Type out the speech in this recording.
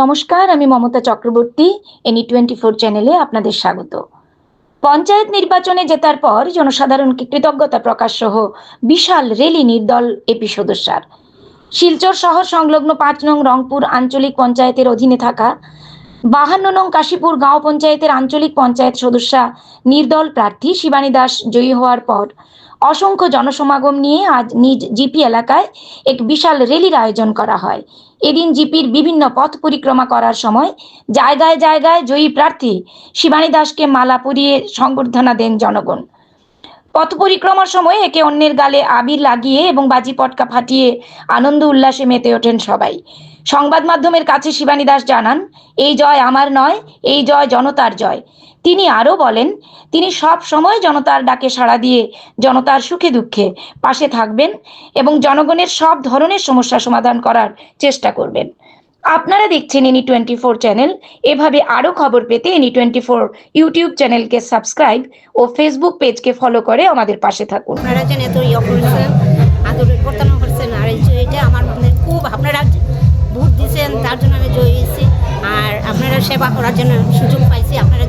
নমস্কার, আমি Mamata Chakraborty any twenty four চ্যানেলে আপনাদের স্বাগত। পঞ্চায়েত নির্বাচনে জেতার পর জনসাধারণকে কৃতজ্ঞতা প্রকাশ সহ বিশাল রেলি নির্দল এপি সদস্যার। শিলচর শহর সংলগ্ন পাঁচ নং রংপুর আঞ্চলিক পঞ্চায়েতের অধীনে থাকা বাহান্ন নং কাশীপুর গাঁও পঞ্চায়েতের আঞ্চলিক পঞ্চায়েত সদস্যা নির্দল প্রার্থী শিবানী দাস জয়ী হওয়ার পর অসংখ্য জনসমাগম নিয়ে আজ নিজ জিপি এলাকায় এক বিশাল রেলির আয়োজন করা হয়। এদিন জিপির বিভিন্ন পথ পরিক্রমা করার সময় জায়গায় জায়গায় জয়ী প্রার্থী শিবানী দাসকে মালা পরিয়ে সংবর্ধনা দেন জনগণ। পথ পরিক্রমার সময় একে অন্যের গালে আবির লাগিয়ে এবং বাজি পটকা ফাটিয়ে আনন্দ উল্লাসে মেতে ওঠেন সবাই। সংবাদ মাধ্যমের কাছে শিবানী দাস জানান, এই জয় আমার নয়, এই জয় জনতার জয়। তিনি আরও বলেন, তিনি সব সময় জনতার ডাকে সাড়া দিয়ে জনতার সুখে দুঃখে পাশে থাকবেন এবং জনগণের সব ধরনের সমস্যা সমাধান করার চেষ্টা করবেন। আপনারা দেখছেন এনি টোয়েন্টি ফোর চ্যানেল। এভাবে আরও খবর পেতে এনি টোয়েন্টি ফোর ইউটিউব চ্যানেলকে সাবস্ক্রাইব ও ফেসবুক পেজকে ফলো করে আমাদের পাশে থাকুন। আপনারা ইয়ে আমার খুব আপনারা তার জন্য আমি হয়েছি। আর আপনারা সেবা করার জন্য সুযোগ পাইছি, আপনারা